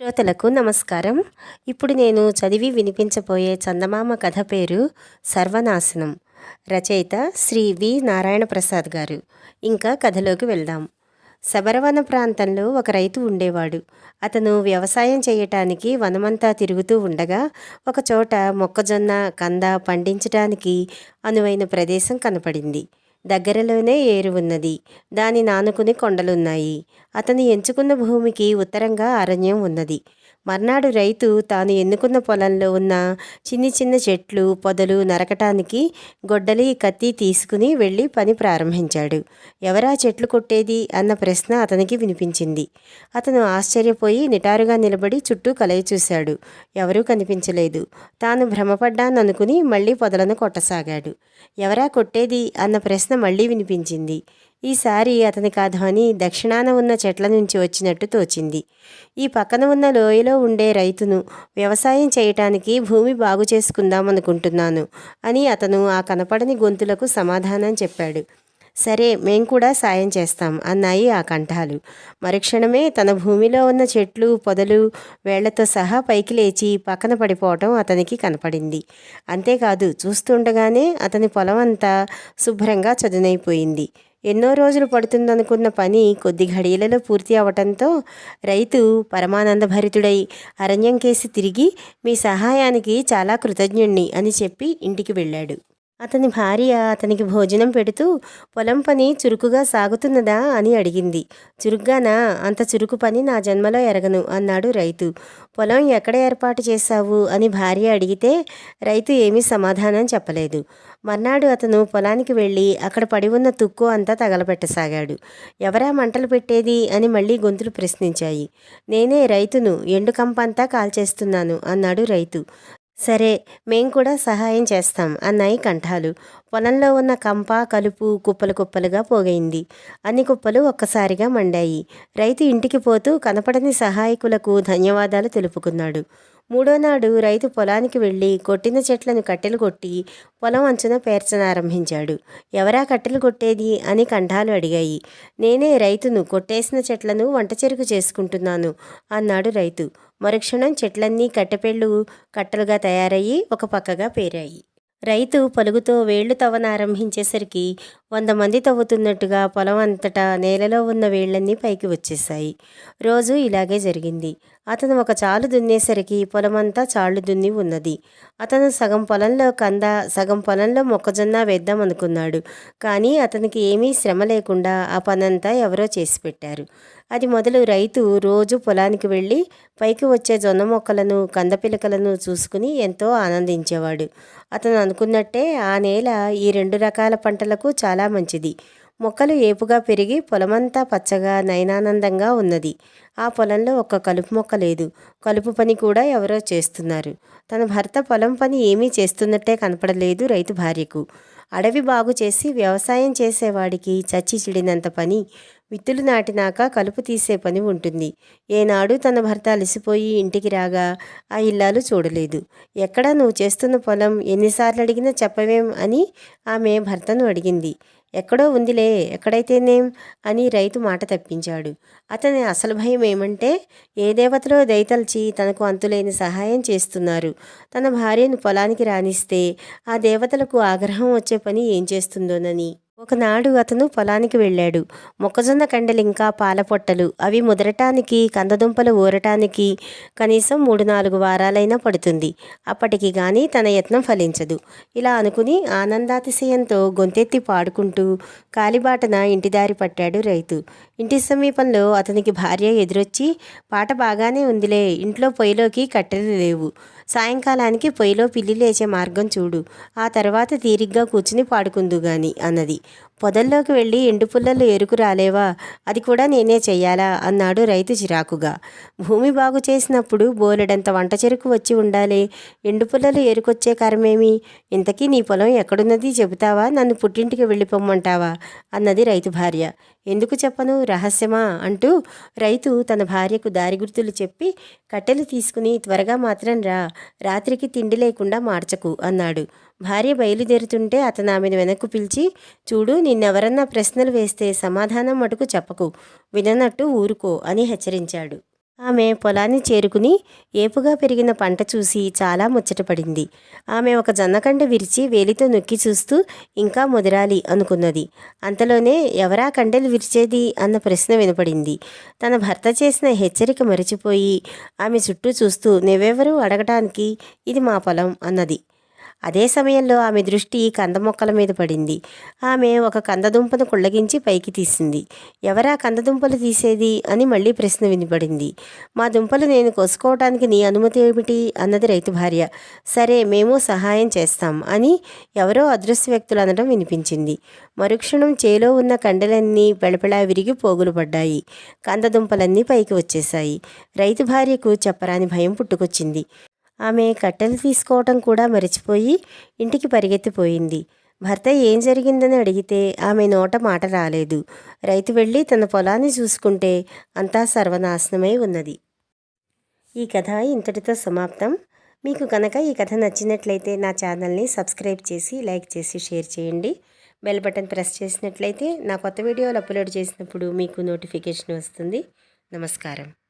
శ్రోతలకు నమస్కారం. ఇప్పుడు నేను చదివి వినిపించబోయే చందమామ కథ పేరు సర్వనాశనం. రచయిత శ్రీ వి. నారాయణ ప్రసాద్ గారు. ఇంకా కథలోకి వెళ్దాం. శబరవన ప్రాంతంలో ఒక రైతు ఉండేవాడు. అతను వ్యవసాయం చేయటానికి వనమంతా తిరుగుతూ ఉండగా ఒకచోట మొక్కజొన్న కంద పండించటానికి అనువైన ప్రదేశం కనపడింది. దగ్గరలోనే ఏరు ఉన్నది దాని నానుకుని కొండలున్నాయి. అతను ఎంచుకున్న భూమికి ఉత్తరంగా అరణ్యం ఉన్నది. మర్నాడు రైతు తాను ఎన్నుకున్న పొలంలో ఉన్న చిన్ని చిన్న చెట్లు పొదలు నరకటానికి గొడ్డలి కత్తి తీసుకుని వెళ్ళి పని ప్రారంభించాడు. ఎవరా చెట్లు కొట్టేది అన్న ప్రశ్న అతనికి వినిపించింది. అతను ఆశ్చర్యపోయి నిటారుగా నిలబడి చుట్టూ కలయి చూశాడు. ఎవరూ కనిపించలేదు. తాను భ్రమపడ్డాననుకుని మళ్ళీ పొదలను కొట్టసాగాడు. ఎవరా కొట్టేది అన్న ప్రశ్న మళ్ళీ వినిపించింది. ఈసారి అతనికి ఆ ధ్వని దక్షిణాన ఉన్న చెట్ల నుంచి వచ్చినట్టు తోచింది. ఈ పక్కన ఉన్న లోయలో ఉండే రైతును వ్యవసాయం చేయటానికి భూమి బాగు చేసుకుందామనుకుంటున్నాను అని అతను ఆ కనపడని గొంతులకు సమాధానం చెప్పాడు. సరే మేం కూడా సాయం చేస్తాం అన్నాయి ఆ కంఠాలు. మరుక్షణమే తన భూమిలో ఉన్న చెట్లు పొదలు వేళ్ళతో సహా పైకి లేచి పక్కన పడిపోవటం అతనికి కనపడింది. అంతేకాదు చూస్తుండగానే అతని పొలం అంతా శుభ్రంగా చదునైపోయింది. ఎన్నో రోజులు పడుతుందనుకున్న పని కొద్ది ఘడియలలో పూర్తి అవటంతో రైతు పరమానందభరితుడై అరణ్యం కేసి తిరిగి మీ సహాయానికి చాలా కృతజ్ఞుణ్ణి అని చెప్పి ఇంటికి వెళ్ళాడు. అతని భార్య అతనికి భోజనం పెడుతూ పొలం పని చురుకుగా సాగుతున్నదా? అని అడిగింది. చురుగ్గానా? అంత చురుకు పని నా జన్మలో ఎరగను అన్నాడు రైతు. పొలం ఎక్కడ ఏర్పాటు చేశావు? అని భార్య అడిగితే రైతు ఏమీ సమాధానం చెప్పలేదు. మర్నాడు అతను పొలానికి వెళ్ళి అక్కడ పడి ఉన్న తుక్కు అంతా తగలబెట్టసాగాడు. ఎవరా మంటలు పెట్టేది? అని మళ్ళీ గొంతులు ప్రశ్నించాయి. నేనే రైతును ఎండు కంపంతా కాల్చేస్తున్నాను అన్నాడు రైతు. సరే మేం కూడా సహాయం చేస్తాం అన్నాయి కంఠాలు. పొలంలో ఉన్న కంప కలుపు కుప్పలు కుప్పలుగా పోగైంది. అన్ని కుప్పలు ఒక్కసారిగా మండాయి. రైతు ఇంటికి పోతూ కనపడని సహాయకులకు ధన్యవాదాలు తెలుపుకున్నాడు. మూడో నాడు రైతు పొలానికి వెళ్ళి కొట్టిన చెట్లను కట్టెలు కొట్టి పొలం అంచున పేర్చనారంభించాడు ఎవరా కట్టెలు కొట్టేది అని కంఠాలు అడిగాయి. నేనే రైతును కొట్టేసిన చెట్లను వంట చెరుకు చేసుకుంటున్నాను అన్నాడు రైతు. మరుక్షణం చెట్లన్నీ కట్టెపెళ్ళు కట్టలుగా తయారయ్యి ఒక పక్కగా పేరాయి. రైతు పలుగుతో వేళ్ళు తవ్వనారంభించేసరికి వంద మంది తవ్వుతున్నట్టుగా పొలం అంతటా నేలలో ఉన్న వేళ్ళన్నీ పైకి వచ్చేశాయి. రోజు ఇలాగే జరిగింది. అతను ఒక చాలు దున్నేసరికి పొలమంతా చాళ్ళు దున్ని ఉన్నది. అతను సగం పొలంలో కంద సగం పొలంలో మొక్కజొన్న వేద్దాం అనుకున్నాడు. కానీ అతనికి ఏమీ శ్రమ లేకుండా ఆ పనంతా ఎవరో చేసి పెట్టారు. అది మొదలు రైతు రోజు పొలానికి వెళ్ళి పైకి వచ్చే జొన్న మొక్కలను కందపిలకలను చూసుకుని ఎంతో ఆనందించేవాడు. అతను అనుకున్నట్టే ఆ నేల ఈ రెండు రకాల పంటలకు చాలా చాలా మంచిది. మొక్కలు ఏపుగా పెరిగి పొలమంతా పచ్చగా నయనానందంగా ఉన్నది. ఆ పొలంలో ఒక్క కలుపు మొక్క లేదు. కలుపు పని కూడా ఎవరో చేస్తున్నారు. తన భర్త పొలం పని ఏమీ చేస్తున్నట్టే కనపడలేదు రైతు భార్యకు. అడవి బాగు చేసి వ్యవసాయం చేసేవాడికి చచ్చి చిడినంత పని విత్తులు నాటినాక కలుపు తీసే పని ఉంటుంది. ఏనాడు తన భర్త అలసిపోయి ఇంటికి రాగా ఆ ఇల్లాలు చూడలేదు. ఎక్కడ నువ్వు చేస్తున్న పొలం? ఎన్నిసార్లు అడిగినా చెప్పవేం? అని ఆమె భర్తను అడిగింది. ఎక్కడో ఉందిలే. ఎక్కడైతేనేం? అని రైతు మాట తప్పించాడు. అతని అసలు భయం ఏమంటే ఏ దేవతలో దయతలిచి తనకు అంతులేని సహాయం చేస్తున్నారు. తన భార్యను పొలానికి రాణిస్తే ఆ దేవతలకు ఆగ్రహం వచ్చే పని ఏం చేస్తుందోనని. ఒకనాడు అతను పొలానికి వెళ్ళాడు. మొక్కజొన్న కండలింకా పాలపొట్టలు. అవి ముదరటానికి కందదుంపలు ఊరటానికి కనీసం మూడు నాలుగు వారాలైనా పడుతుంది. అప్పటికి గాని తన యత్నం ఫలించదు. ఇలా అనుకుని ఆనందాతిశయంతో గొంతెత్తి పాడుకుంటూ కాలిబాటన ఇంటిదారి పట్టాడు రైతు. ఇంటి సమీపంలో అతనికి భార్య ఎదురొచ్చి పాట బాగానే ఉందిలే ఇంట్లో పొయ్యిలోకి కట్టెలు లేవు. సాయంకాలానికి పొయ్యిలో పిల్లి లేచే మార్గం చూడు. ఆ తర్వాత తీరిగ్గా కూర్చుని పాడుకుందు గాని అన్నది. పొదల్లోకి వెళ్ళి ఎండు పుల్లలు ఎరుకు రాలేవా? అది కూడా నేనే చెయ్యాలా? అన్నాడు రైతు చిరాకుగా. భూమి బాగు చేసినప్పుడు బోలెడంత వంట చెరుకు వచ్చి ఉండాలి. ఎండు పుల్లలు ఎరుకొచ్చే కరమేమి? ఇంతకీ నీ పొలం ఎక్కడున్నది చెబుతావా? నన్ను పుట్టింటికి వెళ్ళిపోమ్మంటావా? అన్నది రైతు భార్య. ఎందుకు చెప్పను? రహస్యమా? అంటూ రైతు తన భార్యకు దారి గుర్తులు చెప్పి కట్టెలు తీసుకుని త్వరగా మాత్రం రా. రాత్రికి తిండి లేకుండా మార్చకు అన్నాడు. భార్య బయలుదేరుతుంటే అతను ఆమెను వెనక్కు పిలిచి చూడు నిన్నెవరన్నా ప్రశ్నలు వేస్తే సమాధానం మటుకు చెప్పకు విననట్టు ఊరుకో అని హెచ్చరించాడు. ఆమె పొలాన్ని చేరుకుని ఏపుగా పెరిగిన పంట చూసి చాలా ముచ్చటపడింది ఆమె ఒక జొన్నకండ విరిచి వేలితో నొక్కి చూస్తూ ఇంకా ముదిరాలి అనుకున్నది. అంతలోనే ఎవరా కండెలు విరిచేది? అన్న ప్రశ్న వినపడింది. తన భర్త చేసిన హెచ్చరిక మరిచిపోయి ఆమె చుట్టూ చూస్తూ నువ్వెవరూ అడగటానికి? ఇది మా పొలం అన్నది. అదే సమయంలో ఆమె దృష్టి కంద మొక్కల మీద పడింది. ఆమె ఒక కందదుంపను కుళ్ళగించి పైకి తీసింది. ఎవరా కందదుంపలు తీసేది అని మళ్ళీ ప్రశ్న వినపడింది. మా దుంపలు నేను కోసుకోవటానికి నీ అనుమతి ఏమిటి? అన్నది రైతు భార్య. సరే మేము సహాయం చేస్తాం అని ఎవరో అదృశ్య వ్యక్తులు అనడం వినిపించింది. మరుక్షణం చేలో ఉన్న కండలన్నీ పెళపెళా విరిగి పోగులు పడ్డాయి. కందదుంపలన్నీ పైకి వచ్చేశాయి. రైతు భార్యకు చెప్పరాని భయం పుట్టుకొచ్చింది. ఆమె కట్టెలు తీసుకోవటం కూడా మరిచిపోయి ఇంటికి పరిగెత్తిపోయింది. భర్త ఏం జరిగిందని అడిగితే ఆమె నోట మాట రాలేదు. రైతు వెళ్ళి తన పొలాన్ని చూసుకుంటే అంతా సర్వనాశనమై ఉన్నది. ఈ కథ ఇంతటితో సమాప్తం. మీకు కనుక ఈ కథ నచ్చినట్లయితే నా ఛానల్ని సబ్స్క్రైబ్ చేసి లైక్ చేసి షేర్ చేయండి. బెల్ బటన్ ప్రెస్ చేసినట్లయితే నా కొత్త వీడియోలు అప్లోడ్ చేసినప్పుడు మీకు నోటిఫికేషన్ వస్తుంది. నమస్కారం.